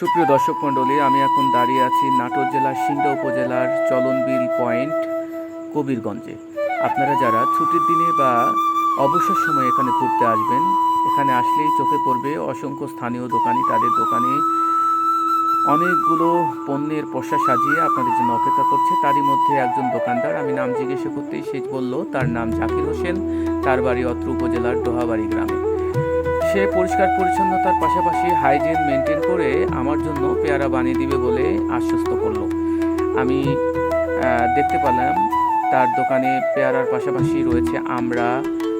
সুপ্রিয় দর্শক মণ্ডলী, আমি এখন দাঁড়িয়ে আছি নাটোর জেলার সিংড়া উপজেলার চলনবিল পয়েন্ট, কবিরগঞ্জে। আপনারা যারা ছুটির দিনে বা অবসর সময়ে এখানে ঘুরতে আসবেন, এখানে আসলেই চোখে পড়বে অসংখ্য স্থানীয় দোকানি, তাদের দোকানে অনেকগুলো পণ্যের পশা সাজিয়ে আপনাদের জন্য অপেক্ষা করছে। তারই মধ্যে একজন দোকানদার, আমি নাম জিজ্ঞেস করতেই সে বলল, তার নাম জাকির হোসেন, তার বাড়ি অত্র উপজেলার ডোহাবাড়ি গ্রামে। সে পরিষ্কার পরিচ্ছন্নতার পাশাপাশি হাইজিন মেনটেন করে আমার জন্য পেয়ারা বানিয়ে দিবে বলে আশ্বস্ত করল। আমি দেখতে পেলাম তার দোকানে পেয়ারার পাশাপাশি রয়েছে আমড়া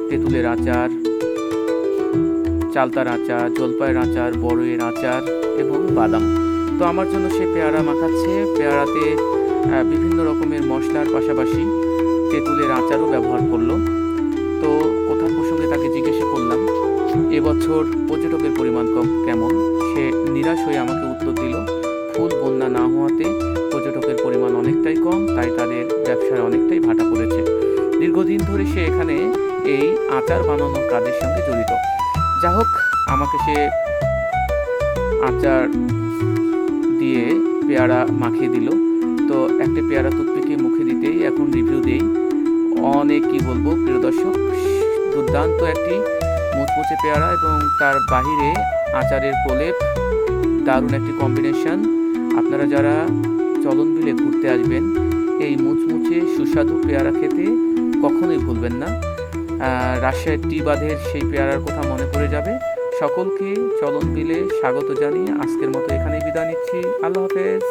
তেঁতুলের আচার, চালতার আচার, জলপাইয়ের আচার, বড়ইয়ের আচার এবং বাদাম। তো আমার জন্য সে পেয়ারা মাখাচ্ছে। পেয়ারাতে বিভিন্ন রকমের মশলার পাশাপাশি তেঁতুলের আচারও ব্যবহার করল। এবছর পর্যটকের পরিমাণ কম, কেমন? সে নিরাশ হয়ে আমাকে উত্তর দিল, ফুল বন্যা না হওয়াতে পর্যটকের পরিমাণ অনেকটাই কম, তাই তাদের ব্যবসায় অনেকটাই ভাটা পড়েছে। দীর্ঘদিন ধরে সে এখানে এই আচার বানানোর কাজের সঙ্গে জড়িত। যা হোক, আমাকে সে আচার দিয়ে পেয়ারা মাখিয়ে দিল। তো একটা পেয়ারা টুথপিকে মুখে দিতেই এখন রিভিউ দেই। অনেক, কি বলব, প্রিয় দর্শক, দুর্দান্ত একটি মুচমুচে পেয়ারা এবং তার বাহিরে আচারের প্রলেপ, দারুণ একটি কম্বিনেশন আপনারা যারা চলন বিলে ঘুরতে আসবেন, এই মুচমুচে সুস্বাদু পেয়ারা খেতে কখনোই ভুলবেন না। রাজশাহীর টি বাঁধের সেই পেয়ারার কথা মনে পড়ে যাবে। সকলকে চলন বিলে স্বাগত জানিয়ে আজকের মতো এখানেই বিদায় নিচ্ছি। আল্লাহ হাফেজ।